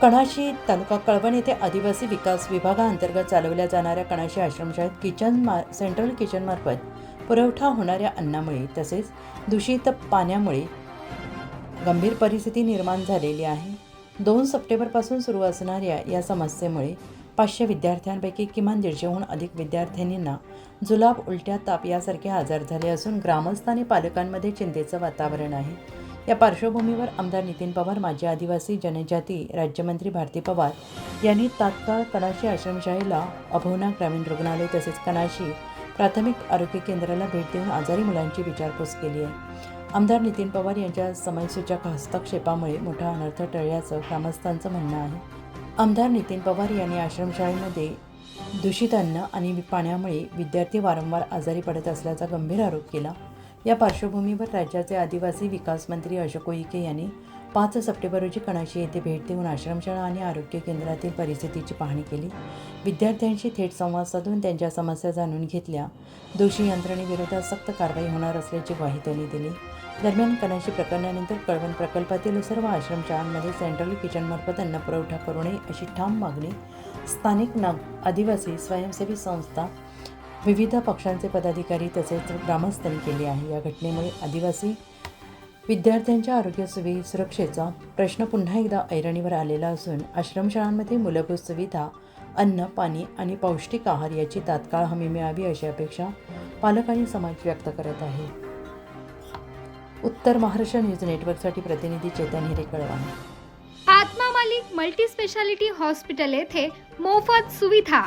कणाशी तालुका कळवण येथे आदिवासी विकास विभागाअंतर्गत चालवल्या जाणाऱ्या कणाशी आश्रमशाळेत किचन मा सेंट्रल किचनमार्फत पुरवठा होणाऱ्या अन्नामुळे तसेच दूषित पाण्यामुळे गंभीर परिस्थिती निर्माण झालेली आहे. दोन सप्टेंबरपासून सुरू असणाऱ्या या समस्येमुळे पाचशे विद्यार्थ्यांपैकी किमान दीडशेहून अधिक विद्यार्थ्यांना जुलाब उलट्या ताप यासारखे आजार झाले असून ग्रामस्थ आणि पालकांमध्ये चिंतेचं वातावरण आहे. या पार्श्वभूमीवर आमदार नितीन पवार माजी आदिवासी जनजाती राज्यमंत्री भारती पवार यांनी तात्काळ कणाशी आश्रमशाळेला अभवना ग्रामीण रुग्णालय तसेच कणाशी प्राथमिक आरोग्य केंद्राला भेट देऊन आजारी मुलांची विचारपूस केली आहे. आमदार नितीन पवार यांच्या समयसूचक हस्तक्षेपामुळे मोठा अनर्थ टळल्याचं ग्रामस्थांचं म्हणणं आहे. आमदार नितीन पवार यांनी आश्रमशाळेमध्ये दूषित अन्न आणि पाण्यामुळे विद्यार्थी वारंवार आजारी पडत असल्याचा गंभीर आरोप केला. या पार्श्वभूमीवर राज्याचे आदिवासी विकास मंत्री अशोक उईके यांनी पाच सप्टेंबर रोजी कणाशी येथे भेट देऊन आश्रमशाळा आणि आरोग्य केंद्रातील परिस्थितीची पाहणी केली. विद्यार्थ्यांशी थेट संवाद साधून त्यांच्या समस्या जाणून घेतल्या. दोषी यंत्रणेविरोधात सक्त कारवाई होणार असल्याची ग्वाही त्यांनी दिली. दरम्यान कणाशी प्रकरणानंतर कळवण प्रकल्पातील सर्व आश्रमशाळांमध्ये सेंट्रल किचनमार्फत अन्न पुरवठा करू नये अशी ठाम मागणी स्थानिक नाग आदिवासी स्वयंसेवी संस्था विविध पक्षांचे पदाधिकारी तसेच ग्रामस्थांनी केली आहे. या घटनेमुळे आदिवासी विद्यार्थ्यांच्या आरोग्य सुवि सुरक्षेचा प्रश्न पुन्हा एकदा ऐरणीवर आलेला असून आश्रमशाळांमध्ये मूलभूत सुविधा अन्न पाणी आणि पौष्टिक आहार याची तात्काळ हमी मिळावी अशी अपेक्षा पालक आणि समाज व्यक्त करत आहे. उत्तर महाराष्ट्र न्यूज नेटवर्कसाठी प्रतिनिधी चेतन हिरे कळवा. आत्मा मालिक मल्टी स्पेशालिटी हॉस्पिटल येथे मोफत सुविधा